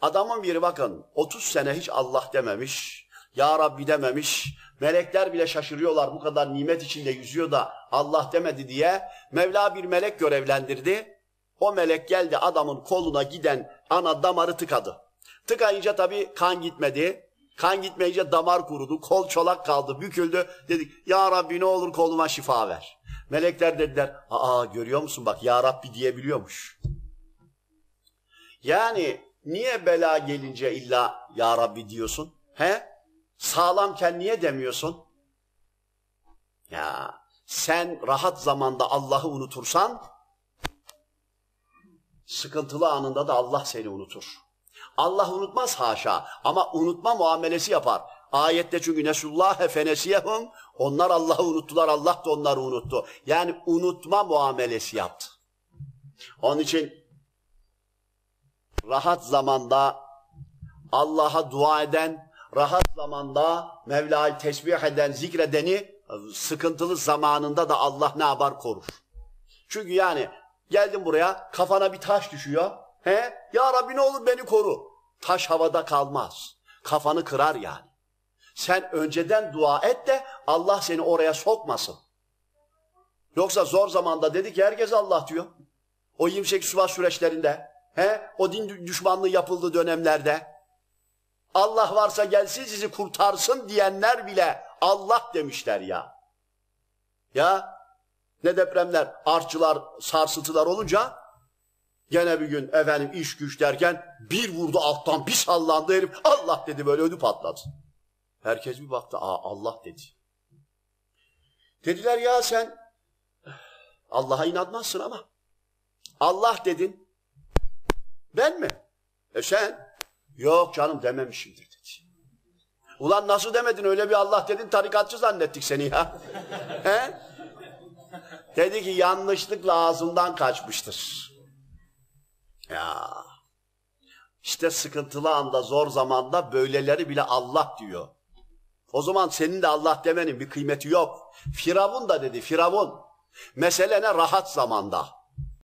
Adamın biri bakın 30 sene hiç Allah dememiş, Ya Rabbi dememiş, melekler bile şaşırıyorlar bu kadar nimet içinde yüzüyor da Allah demedi diye Mevla bir melek görevlendirdi. O melek geldi adamın koluna giden ana damarı tıkadı. Tıkayınca tabii kan gitmedi. Kan gitmeyince damar kurudu, kol çolak kaldı, büküldü. Dedik ya Rabbi ne olur koluma şifa ver. Melekler dediler aa görüyor musun bak ya Rabbi diyebiliyormuş. Yani niye bela gelince illa ya Rabbi diyorsun? He? Sağlamken niye demiyorsun? Ya sen rahat zamanda Allah'ı unutursan sıkıntılı anında da Allah seni unutur. Allah unutmaz haşa ama unutma muamelesi yapar. Ayette çünkü nesullâhe fenesiyehum onlar Allah'ı unuttular Allah da onları unuttu. Yani unutma muamelesi yaptı. Onun için rahat zamanda Allah'a dua eden, rahat zamanda Mevla'yı tesbih eden, zikredeni sıkıntılı zamanında da Allah ne yapar korur. Çünkü yani geldin buraya kafana bir taş düşüyor. He? Ya Rabbi ne olur beni koru. Taş havada kalmaz. Kafanı kırar yani. Sen önceden dua et de Allah seni oraya sokmasın. Yoksa zor zamanda dedi ki herkes Allah diyor. O 28 Şubat süreçlerinde, he, o din düşmanlığı yapıldığı dönemlerde Allah varsa gelsin sizi kurtarsın diyenler bile Allah demişler ya. Ya ne depremler, artçılar, sarsıntılar olunca gene bir gün efendim iş güç derken bir vurdu alttan bir sallandı herif Allah dedi böyle ödü patladı. Herkes bir baktı aa Allah dedi. Dediler ya sen Allah'a inanmazsın ama Allah dedin. Ben mi? E sen? Yok canım dememişimdir dedi. Ulan nasıl demedin öyle bir Allah dedin tarikatçı zannettik seni ya. He? Dedi ki yanlışlıkla ağzımdan kaçmıştır. Ya. İşte sıkıntılı anda zor zamanda böyleleri bile Allah diyor. O zaman senin de Allah demenin bir kıymeti yok. Firavun da dedi Firavun. Mesele ne rahat zamanda.